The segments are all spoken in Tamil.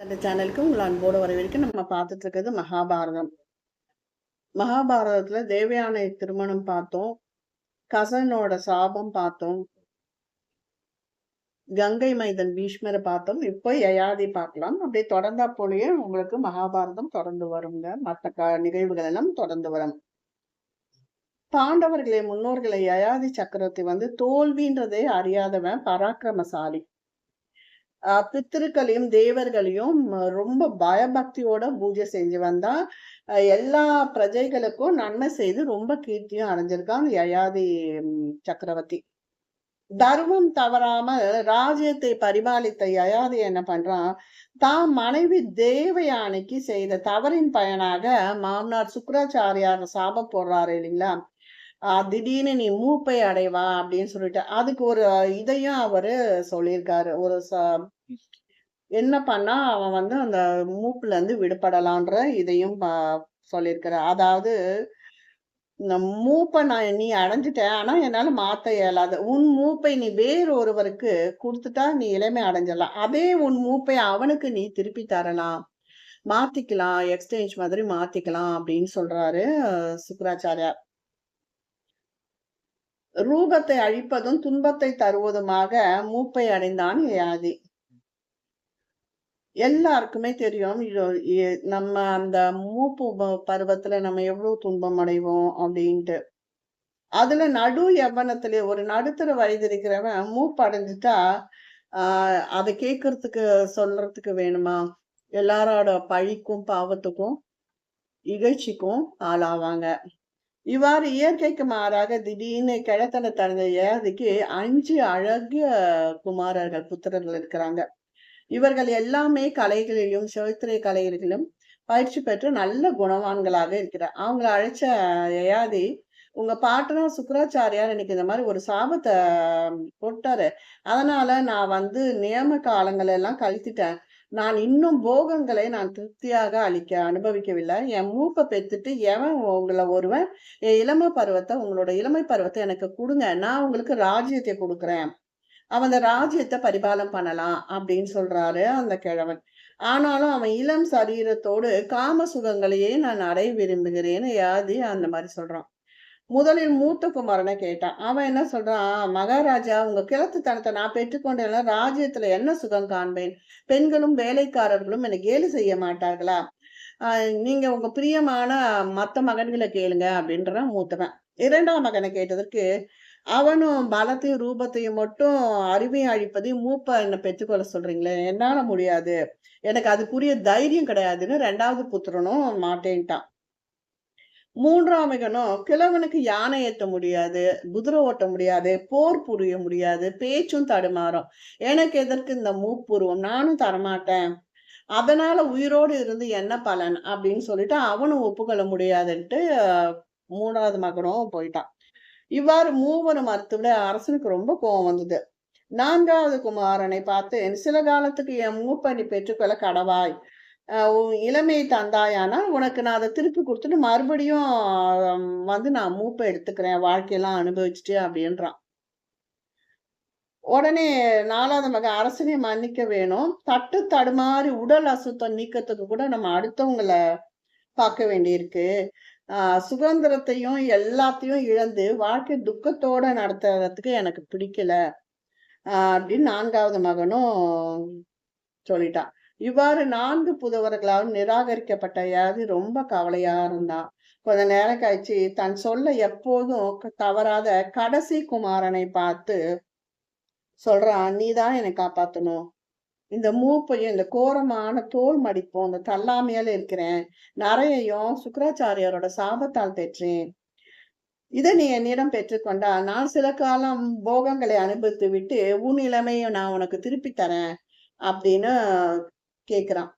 அந்த சேனலுக்கு உங்களை அன்போடு வரவேற்க நம்ம பார்த்துட்டு இருக்கிறது மகாபாரதம். மகாபாரதத்துல தேவயானை திருமணம் பார்த்தோம். கசனோட சாபம் பார்த்தோம். கங்கை மைதன் பீஷ்மரை பார்த்தோம். இப்போ யயாதி பார்க்கலாம். அப்படியே தொடர்ந்தா போலயே உங்களுக்கு மகாபாரதம் தொடர்ந்து வருங்க. மற்ற க நிகழ்வுகள் எல்லாம் தொடர்ந்து வரும். பாண்டவர்களே முன்னோர்களை யயாதி சக்கரவர்த்தி வந்து தோல்வின்றதே அறியாதவன் பராக்கிரமசாலி. பித்திருக்களையும் தேவர்களையும் ரொம்ப பயபக்தியோட பூஜை செஞ்சு வந்தா அஹ் எல்லா பிரஜைகளுக்கும் நன்மை செய்து ரொம்ப கீர்த்தியும் அடைஞ்சிருக்கான் யயாதி சக்கரவர்த்தி. தர்மம் தவறாம ராஜ்யத்தை பரிபாலித்த யயாதி என்ன பண்றான் தான் மனைவி தேவயானைக்கு செய்த தவறின் பயனாக மாமனார் சுக்கராச்சாரியார் சாபம் போடுறாரு இல்லைங்களா? திடீர்னு நீ மூப்பை அடைவா அப்படின்னு சொல்லிட்டு அதுக்கு ஒரு இதையும் அவரு சொல்லியிருக்காரு. ஒரு ச என்ன பண்ணா அவன் வந்து அந்த மூப்புல இருந்து விடுபடலான்ற இதையும் ப- அதாவது இந்த மூப்பை நான் நீ அடைஞ்சிட்ட ஆனா என்னால மாத்த இயலாது. உன் மூப்பை நீ வேறு ஒருவருக்கு கொடுத்துட்டா நீ இளமை அடைஞ்சிடலாம். அதே உன் மூப்பை அவனுக்கு நீ திருப்பி தரலாம். மாத்திக்கலாம் எக்ஸ்சேஞ்ச் மாதிரி மாத்திக்கலாம் அப்படின்னு சொல்றாரு சுக்கராச்சாரியார். ரூபத்தை அழிப்பதும் துன்பத்தை தருவதுமாக மூப்பை அடைந்தான் யாதி எல்லாருக்குமே தெரியும் நம்ம அந்த மூப்பு பருவத்துல நம்ம எவ்வளவு துன்பம் அடைவோம் அப்படின்ட்டு. அதுல நடு யவனத்துல ஒரு நடுத்தர வயது இருக்கிறவன் மூப்பு அடைஞ்சிட்டா ஆஹ் அதை கேட்கறதுக்கு சொல்றதுக்கு வேணுமா? எல்லாரோட பழிக்கும் பாவத்துக்கும் இகழ்ச்சிக்கும் ஆளாவாங்க. இவ்வாறு இயற்கைக்கு மாறாக திடீர்னு கிழத்தனை தனது அதுக்கு அஞ்சு அழகிய குமாரர்கள் புத்திரர்கள் இருக்கிறாங்க. இவர்கள் எல்லாமே கலைகளிலும் சிவத்திரை கலைகளிலும் பயிற்சி பெற்று நல்ல குணவான்களாக இருக்கிறார். அவங்கள அழைச்ச யயாதி உங்க பாட்டனா சுக்கராச்சாரியார் எனக்கு இந்த மாதிரி ஒரு சாபத்தை போட்டாரு. அதனால நான் வந்து நியம காலங்கள் எல்லாம் கழித்திட்டேன். நான் இன்னும் போகங்களை நான் திருப்தியாக அளிக்க அனுபவிக்கவில்லை. என் மூப்பை பெத்துட்டு எவன் உங்களை ஒருவன் என் இளமை பருவத்தை உங்களோட இளமை பருவத்தை எனக்கு கொடுங்க. நான் உங்களுக்கு ராஜ்யத்தை கொடுக்குறேன். அவன் அந்த ராஜ்யத்தை பரிபாலம் பண்ணலாம் அப்படின்னு சொல்றாரு அந்த கிழவன். ஆனாலும் அவன் இளம் சரீரத்தோடு காம சுகங்களையே நான் அடைய விரும்புகிறேன்னு யாதி அந்த மாதிரி சொல்றான். முதலில் மூத்த குமாரனை கேட்டான். அவன் என்ன சொல்றான்? மகாராஜா உங்க கிழத்துத்தனத்தை நான் பெற்றுக்கொண்டேன்னா ராஜ்யத்துல என்ன சுகம் காண்பேன்? பெண்களும் வேலைக்காரர்களும் எனக்கு கேலி செய்ய மாட்டார்களா? நீங்க உங்க பிரியமான மத்த மகன்களை கேளுங்க அப்படின்றான் மூத்தவன். இரண்டாம் மகனை கேட்டதற்கு அவனும் பலத்தையும் ரூபத்தையும் மட்டும் அறிவையும் அழிப்பதையும் மூப்ப என்ன பெற்றுக்கொள்ள சொல்றீங்களே? என்னால முடியாது. எனக்கு அதுக்குரிய தைரியம் கிடையாதுன்னு ரெண்டாவது புத்திரனும் மாட்டேன்ட்டான். மூன்றாம் மகனும் கிழவனுக்கு யானை ஏற்ற முடியாது குதிரை ஓட்ட முடியாது போர் புரிய முடியாது பேச்சும் தடுமாறும். எனக்கு எதற்கு இந்த மூப்புருவம்? நானும் தரமாட்டேன். அதனால உயிரோடு இருந்து என்ன பலன்? அப்படின்னு சொல்லிட்டு அவனும் ஒப்புக்கொள்ள முடியாதுன்ட்டு மூன்றாவது மூணாவது மகனும் போயிட்டான். இவ்வாறு மூவரும் மறுத்துவிட அரசனுக்கு ரொம்ப கோபம் வந்தது. நான்காவது குமாரனை பார்த்து சில காலத்துக்கு என் மூப்பனி பெற்றுக்கொள்ள கடவாய். இளமை உன் இளமையை உனக்கு நான் அதை திருப்பி கொடுத்துட்டு மறுபடியும் வந்து நான் மூப்பை எடுத்துக்கிறேன் வாழ்க்கையெல்லாம் அனுபவிச்சுட்டு அப்படின்றான். உடனே நாலாவது மகன் அரசனை மன்னிக்க வேணும். தட்டு தடுமாறி உடல் அசுத்தம் நீக்கத்துக்கு கூட நம்ம அடுத்தவங்களை பார்க்க வேண்டியிருக்கு. சுதந்திரத்தையும் எல்லாத்தையும் இழந்து வாழ்க்கை துக்கத்தோட நடத்துறதுக்கு எனக்கு பிடிக்கல. அப்படின்னு நான்காவது மகனும் சொல்லிட்டான். இவ்வாறு நான்கு புதவர்களால் நிராகரிக்கப்பட்ட யாதி ரொம்ப கவலையா இருந்தான். கொஞ்ச நேரம் கழிச்சு தன் சொல்ல எப்போதும் க- தவறாத கடைசி குமாரனை பார்த்து சொல்றான் நீதான் என்னை காப்பாத்தணும். இந்த மூப்பையும் இந்த கோரமான தோல் மடிப்பும் இந்த தள்ளாமையால இருக்கிறேன். நிறையையும் சுக்கராச்சாரியாரோட சாபத்தால் பெற்றேன். இதை நீ என்னிடம் பெற்றுக்கொண்டால் நான் சில காலம் போகங்களை அனுபவித்து விட்டு உன் இளமையை நான் உனக்கு திருப்பி தரேன் அப்படின்னு கேட்குறான்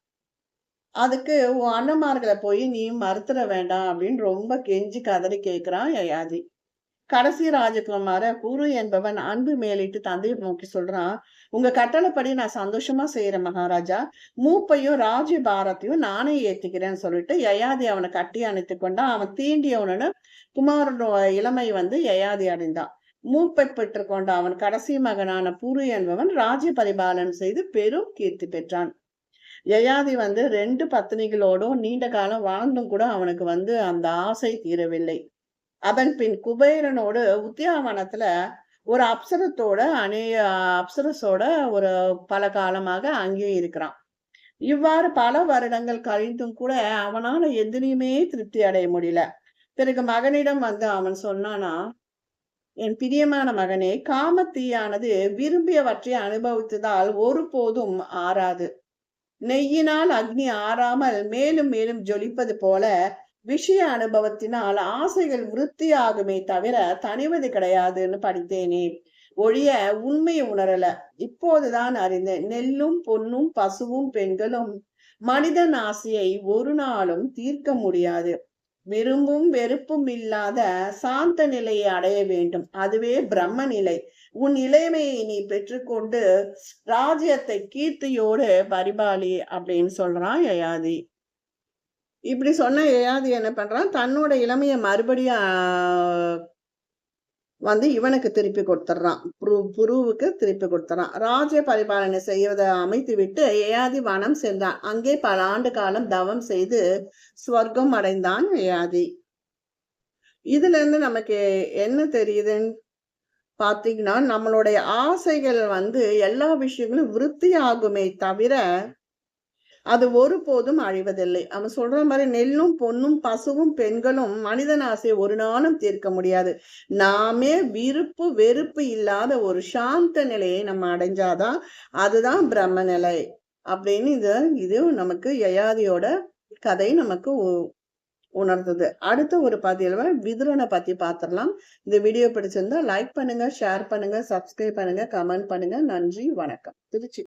அதுக்கு உன் அண்ணன்மார்களை போய் நீ மறுத்துட வேண்டாம் அப்படின்னு ரொம்ப கெஞ்சி கதறி கேட்குறான் யயாதி. கடைசி ராஜகுமார குரு என்பவன் அன்பு மேலிட்டு தந்தையை நோக்கி சொல்றான் உங்க கட்டளைப்படி நான் சந்தோஷமா செய்யறேன் மகாராஜா. மூப்பையும் ராஜ்ய பாரத்தையும் நானே ஏத்திக்கிறேன்னு சொல்லிட்டு யயாதி அவனை கட்டி அணைத்து கொண்டான் அவன் தீண்டியவனு குமாரனோட இளமை வந்து யயாதி அடைந்தான். மூப்பை பெற்றுக்கொண்ட அவன் கடைசி மகனான புரு என்பவன் ராஜ்ய பரிபாலனம் செய்து பெரும் கீர்த்தி பெற்றான். யயாதி வந்து ரெண்டு பத்தினிகளோடும் நீண்ட காலம் வாழ்ந்தும் கூட அவனுக்கு வந்து அந்த ஆசை தீரவில்லை. அதன் பின் குபேரனோடு உத்தியாவனத்துல ஒரு அப்சரத்தோட அநேக அப்சரஸோட ஒரு பல காலமாக அங்கேயும் இருக்கிறான். இவ்வாறு பல வருடங்கள் கழிந்தும் கூட அவனால எதிரியுமே திருப்தி அடைய முடியல. பிறகு மகனிடம் வந்து அவன் சொன்னானா என் பிரியமான மகனே காமத்தீயானது விரும்பியவற்றை அனுபவித்ததால் ஒருபோதும் ஆறாது. நெய்யினால் அக்னி ஆறாமல் மேலும் மேலும் ஜொலிப்பது போல விஷய அனுபவத்தினால் ஆசைகள் விருத்தியாகுமே தவிர தனிவது கிடையாதுன்னு படித்தேனே. ஒழிய உண்மையை உணரல. இப்போதுதான் அறிந்தேன். நெல்லும் பொன்னும் பசுவும் பெண்களும் மனிதன் ஆசையை ஒரு நாளும் தீர்க்க முடியாது. விரும்பும் வெறுப்பும் இல்லாத சாந்த நிலையை அடைய வேண்டும். அதுவே பிரம்ம நிலை. உன் இளமையை நீ பெற்றுக்கொண்டு ராஜ்யத்தை கீர்த்தியோடு பரிபாலி அப்படின்னு சொல்றான் யயாதி. இப்படி சொன்ன யயாதி என்ன பண்றான்? தன்னோட இளமையை மறுபடியும் வந்து இவனுக்கு திருப்பி கொடுத்துட்றான் புரு புருவுக்கு திருப்பி கொடுத்துறான். ராஜ பரிபாலனை செய்வதை அமைத்து விட்டு ஏயாதி வனம் சென்றான். அங்கே பல ஆண்டு காலம் தவம் செய்து ஸ்வர்க்கம் அடைந்தான் ஏயாதி. இதுல இருந்து நமக்கு என்ன தெரியுதுன்னு பாத்தீங்கன்னா நம்மளுடைய ஆசைகள் வந்து எல்லா விஷயங்களும் விருத்தி ஆகுமே தவிர அது ஒருபோதும் அழிவதில்லை. அவன் சொல்ற மாதிரி நெல்லும் பொன்னும் பசுவும் பெண்களும் மனிதன் ஆசையை ஒரு நாளும் தீர்க்க முடியாது. நாமே விருப்பு வெறுப்பு இல்லாத ஒரு சாந்த நிலையை நம்ம அடைஞ்சாதான் அதுதான் பிரம்ம நிலை அப்படின்னு இது இது நமக்கு யயாதியோட கதை நமக்கு உணர்ந்தது. அடுத்த ஒரு பதிவில் விதுரனை பத்தி பார்த்துடலாம் இந்த வீடியோ பிடிச்சிருந்தா லைக் பண்ணுங்க ஷேர் பண்ணுங்க சப்ஸ்கிரைப் பண்ணுங்க கமெண்ட் பண்ணுங்க. நன்றி வணக்கம். திருச்சி.